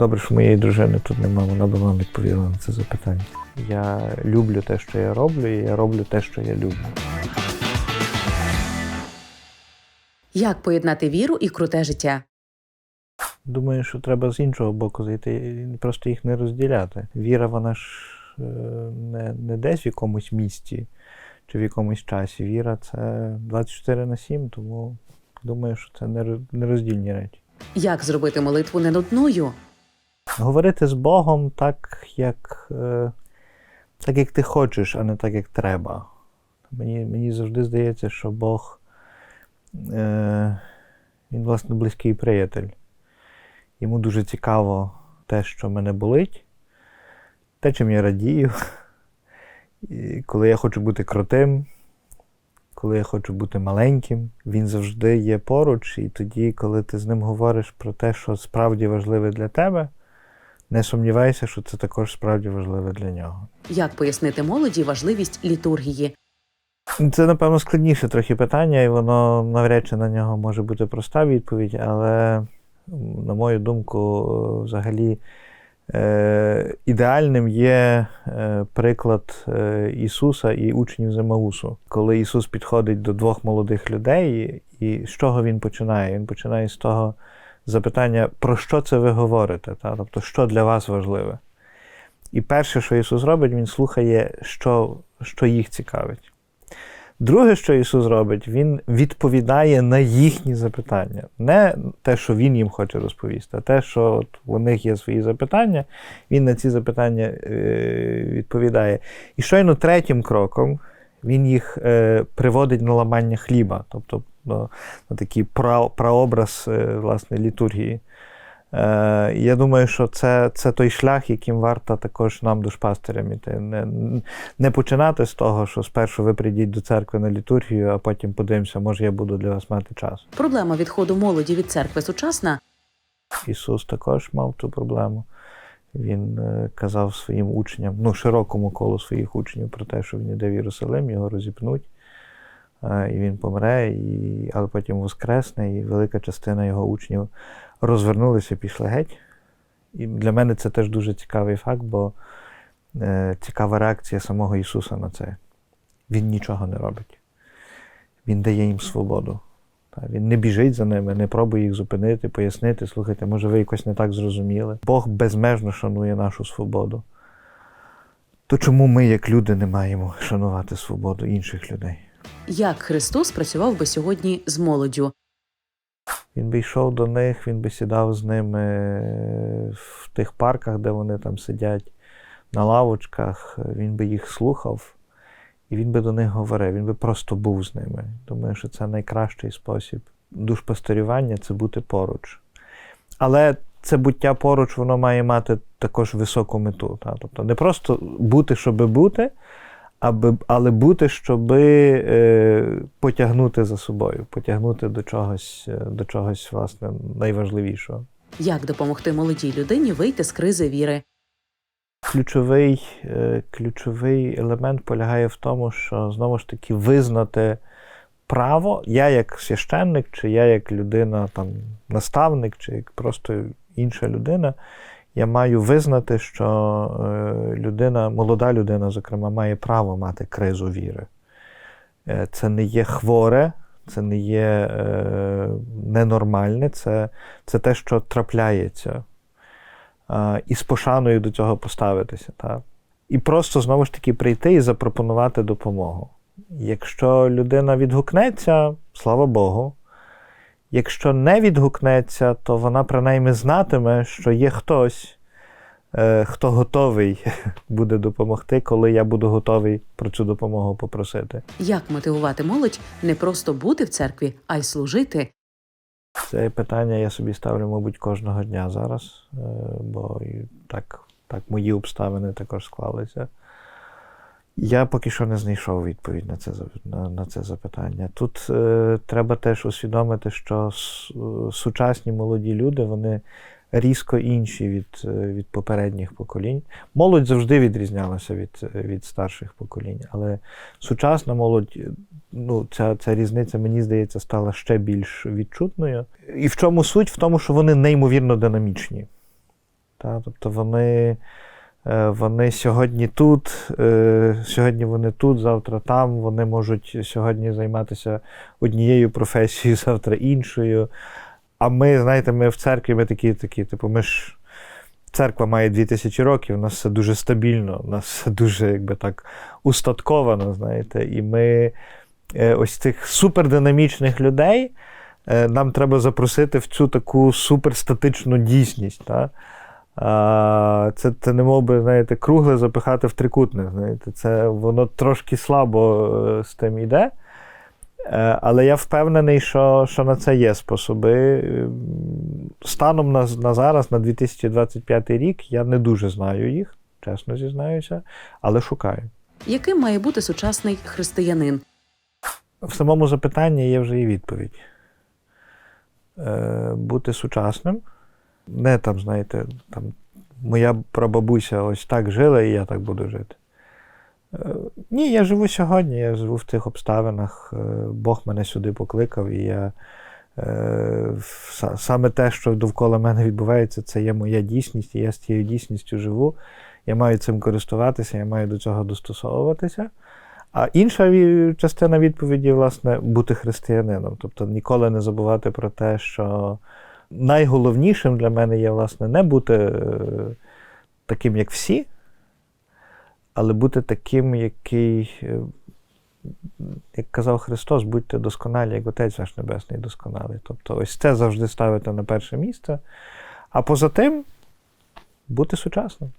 Добре, що моєї дружини тут нема, вона би вам відповіла на це запитання. Я люблю те, що я роблю, і я роблю те, що я люблю. Як поєднати віру і круте життя? Думаю, що треба з іншого боку зайти і просто їх не розділяти. Віра, вона ж е, не, не десь в якомусь місці чи в якомусь часі. Віра це 24 на 7, тому думаю, що це не роз- нероздільні речі. Як зробити молитву ненудною? Говорити з Богом так, як, е, так, як ти хочеш, а не так, як треба. Мені, мені завжди здається, що Бог е, він, власне, близький приятель. Йому дуже цікаво те, що мене болить, те, чим я радію. І коли я хочу бути крутим, коли я хочу бути маленьким, він завжди є поруч, і тоді, коли ти з ним говориш про те, що справді важливе для тебе, не сумнівайся, що це також справді важливе для нього. Як пояснити молоді важливість літургії? Це, напевно, складніше трохи питання, і воно навряд чи на нього може бути проста відповідь, але, на мою думку, взагалі е, ідеальним є е, приклад е, Ісуса і учнів Земаусу. Коли Ісус підходить до двох молодих людей, і з чого він починає? Він починає з того запитання, про що це ви говорите? Та? Тобто, що для вас важливе? І перше, що Ісус робить, Він слухає, що, що їх цікавить. Друге, що Ісус робить, Він відповідає на їхні запитання. Не те, що Він їм хоче розповісти, а те, що от у них є свої запитання, Він на ці запитання е, відповідає. І щойно третім кроком він їх е, приводить на ламання хліба, тобто на, на такий пра, прообраз е, власне, літургії. Е, я думаю, що це, це той шлях, яким варто також нам, душпастерям, іти. Не, не починати з того, що спершу ви прийдіть до церкви на літургію, а потім подивимося, може я буду для вас мати час. Проблема відходу молоді від церкви сучасна Ісус також мав ту проблему. Він е, казав своїм учням, ну, широкому колу своїх учнів про те, що він йде в Єрусалим, його розіпнуть, і він помре, і, але потім воскресне, і велика частина його учнів розвернулися і пішли геть. І для мене це теж дуже цікавий факт, бо е, цікава реакція самого Ісуса на це. Він нічого не робить. Він дає їм свободу. Він не біжить за ними, не пробує їх зупинити, пояснити, слухайте, може, ви якось не так зрозуміли. Бог безмежно шанує нашу свободу. То чому ми, як люди, не маємо шанувати свободу інших людей? Як Христос працював би сьогодні з молоддю? Він би йшов до них, він би сідав з ними в тих парках, де вони там сидять, на лавочках, він би їх слухав, і він би до них говорив, він би просто був з ними. Думаю, що це найкращий спосіб душпастерювання це бути поруч. Але це буття поруч, воно має мати також високу мету. Та? Тобто не просто бути, щоби бути, аби, але бути, щоби е, потягнути за собою, потягнути до чогось, е, до чогось власне, найважливішого. Як допомогти молодій людині вийти з кризи віри? Ключовий, е, ключовий елемент полягає в тому, що знову ж таки визнати право, я як священник, чи я як людина, там, наставник, чи як просто інша людина, я маю визнати, що е, людина, молода людина, зокрема, має право мати кризу віри. Е, Це не є хворе, це не є е, ненормальне, це, це те, що трапляється. І з пошаною до цього поставитися. Так? І просто знову ж таки прийти і запропонувати допомогу. Якщо людина відгукнеться, слава Богу. Якщо не відгукнеться, то вона принаймні знатиме, що є хтось, е, хто готовий буде допомогти, коли я буду готовий про цю допомогу попросити. Як мотивувати молодь не просто бути в церкві, а й служити? Це питання я собі ставлю, мабуть, кожного дня зараз, е, бо так, так мої обставини також склалися. Я поки що не знайшов відповідь на це, на, це запитання. Тут е, треба теж усвідомити, що е, сучасні молоді люди вони різко інші від, е, від попередніх поколінь. Молодь завжди відрізнялася від, е, від старших поколінь, але сучасна молодь, ну, ця, ця різниця, мені здається, стала ще більш відчутною. І в чому суть? В тому, що вони неймовірно динамічні. Та? Тобто вони, вони сьогодні тут, е, сьогодні вони тут, завтра там. Вони можуть сьогодні займатися однією професією, завтра іншою. А ми, знаєте, ми в церкві, ми такі, такі, типу, ми ж. Церква має 2000 років, у нас все дуже стабільно, у нас все дуже якби так устатковано, знаєте. І ми е, ось цих супердинамічних людей е, нам треба запросити в цю таку суперстатичну дійсність. Та? Це, це не мов би, знаєте, кругле запихати в трикутник. Знаєте, це воно трошки слабо е, з тим іде. Е, Але я впевнений, що, що на це є способи. Станом на, на зараз, на 2025 рік, я не дуже знаю їх, чесно зізнаюся, але шукаю. Яким має бути сучасний християнин? В самому запитанні є вже і відповідь. Е, бути сучасним. Не там, знаєте, там, моя прабабуся ось так жила, і я так буду жити. Е, ні, я живу сьогодні, я живу в тих обставинах. Е, Бог мене сюди покликав, і я е, саме те, що довкола мене відбувається, це є моя дійсність, і я з цією дійсністю живу. Я маю цим користуватися, я маю до цього достосовуватися. А інша частина відповіді, власне, бути християнином. Тобто ніколи не забувати про те, що найголовнішим для мене є, власне, не бути е, таким, як всі, але бути таким, який, е, як казав Христос, будьте досконалі, як Отець ваш Небесний досконалий. Тобто, ось це завжди ставити на перше місце. А поза тим, бути сучасним.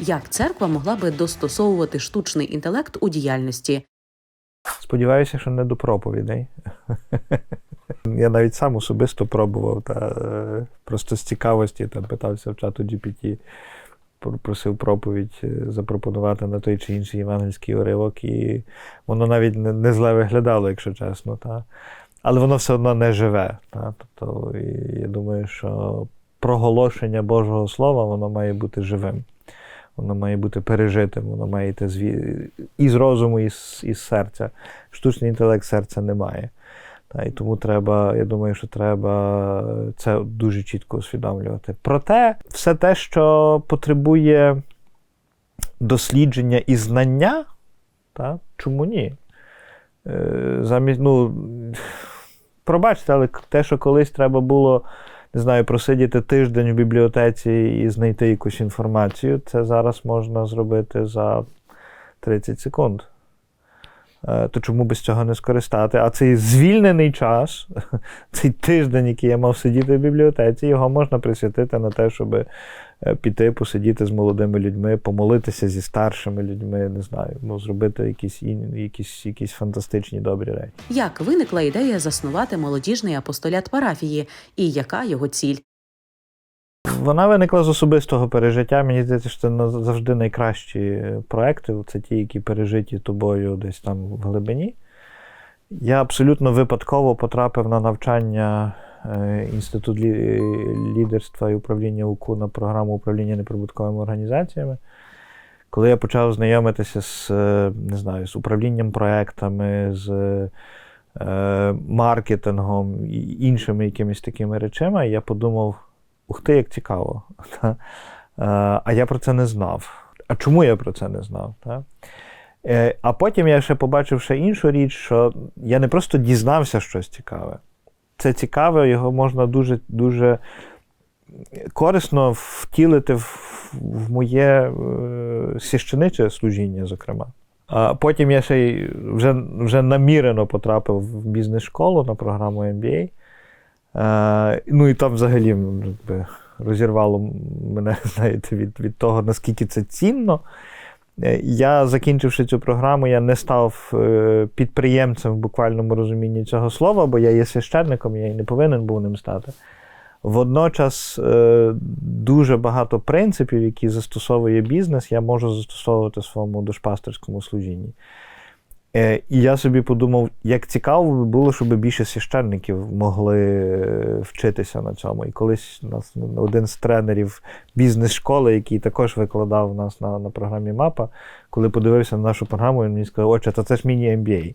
Як церква могла би достосовувати штучний інтелект у діяльності? Сподіваюся, що не до проповідей. Я навіть сам особисто пробував та е, просто з цікавості там питався в чату GPT, просив проповідь е, запропонувати на той чи інший євангельський уривок, і воно навіть не, зле виглядало, якщо чесно. Та. Але воно все одно не живе. Та. Тобто, я думаю, що проголошення Божого Слова воно має бути живим. Воно має бути пережитим, воно має йти з розуму, і з, і з серця. Штучний інтелект серця не має. Та, і тому треба, я думаю, що треба це дуже чітко усвідомлювати. Проте, все те, що потребує дослідження і знання, та, чому ні? Е, замість, ну, пробачте, але те, що колись треба було не знаю, просидіти тиждень в бібліотеці і знайти якусь інформацію, це зараз можна зробити за 30 секунд. Е, То чому би з цього не скористати? А цей звільнений час, цей тиждень, який я мав сидіти в бібліотеці, його можна присвятити на те, щоб е, піти, посидіти з молодими людьми, помолитися зі старшими людьми, не знаю, ну, зробити якісь, ін- якісь, якісь фантастичні добрі речі. Як виникла ідея заснувати молодіжний апостолят парафії і яка його ціль? Вона виникла з особистого пережиття. Мені здається, що це завжди найкращі проекти. Це ті, які пережиті тобою десь там в глибині. Я абсолютно випадково потрапив на навчання е, Інститут лідерства і управління УКУ на програму управління неприбутковими організаціями. Коли я почав знайомитися з, е, не знаю, з управлінням проектами, з е, маркетингом і іншими якимись такими речами, я подумав: ух ти, як цікаво. Е, А я про це не знав. А чому я про це не знав? Е, А потім я ще побачив ще іншу річ, що я не просто дізнався щось цікаве. Це цікаве, його можна дуже, дуже корисно втілити в, в моє е, священиче служіння, зокрема. А потім я ще й вже, вже намірено потрапив в бізнес-школу на програму MBA. Е, ну і там взагалі розірвало мене знаєте, від, від того, наскільки це цінно. Е, Я, закінчивши цю програму, я не став е, підприємцем в буквальному розумінні цього слова, бо я є священником, я і не повинен був ним стати. Водночас е, дуже багато принципів, які застосовує бізнес, я можу застосовувати в своєму душпастерському служінні. Е, І я собі подумав, як цікаво би було, щоб більше священників могли е, вчитися на цьому. І колись у нас один з тренерів бізнес-школи, який також викладав нас на, на програмі МАПа, коли подивився на нашу програму, він мені сказав, отче, та це ж міні-MBA.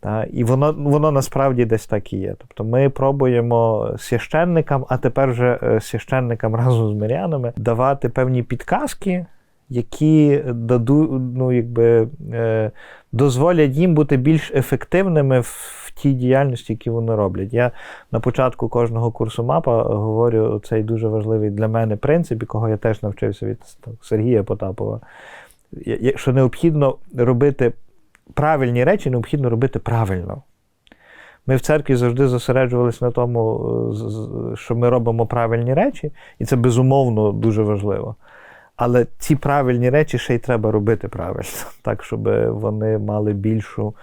Та, і воно, воно насправді десь так і є. Тобто ми пробуємо священникам, а тепер вже е, священникам разом з мирянами давати певні підказки, які даду, ну, якби, е, дозволять їм бути більш ефективними в, тій діяльності, які вони роблять. Я на початку кожного курсу мапа говорю цей дуже важливий для мене принцип, якого я теж навчився від Сергія Потапова. Що необхідно робити правильні речі, необхідно робити правильно. Ми в церкві завжди зосереджувалися на тому, е, що ми робимо правильні речі, і це безумовно дуже важливо. Але ці правильні речі ще й треба робити правильно, так, щоб вони мали більшу,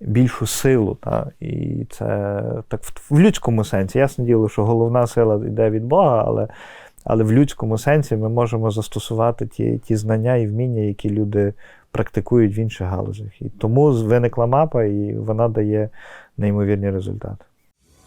більшу силу. Та? І це так в, людському сенсі. Ясне діло, що головна сила йде від Бога, але, але в людському сенсі ми можемо застосувати ті, ті знання і вміння, які люди практикують в інших галузях. І тому виникла мапа, і вона дає неймовірні результати.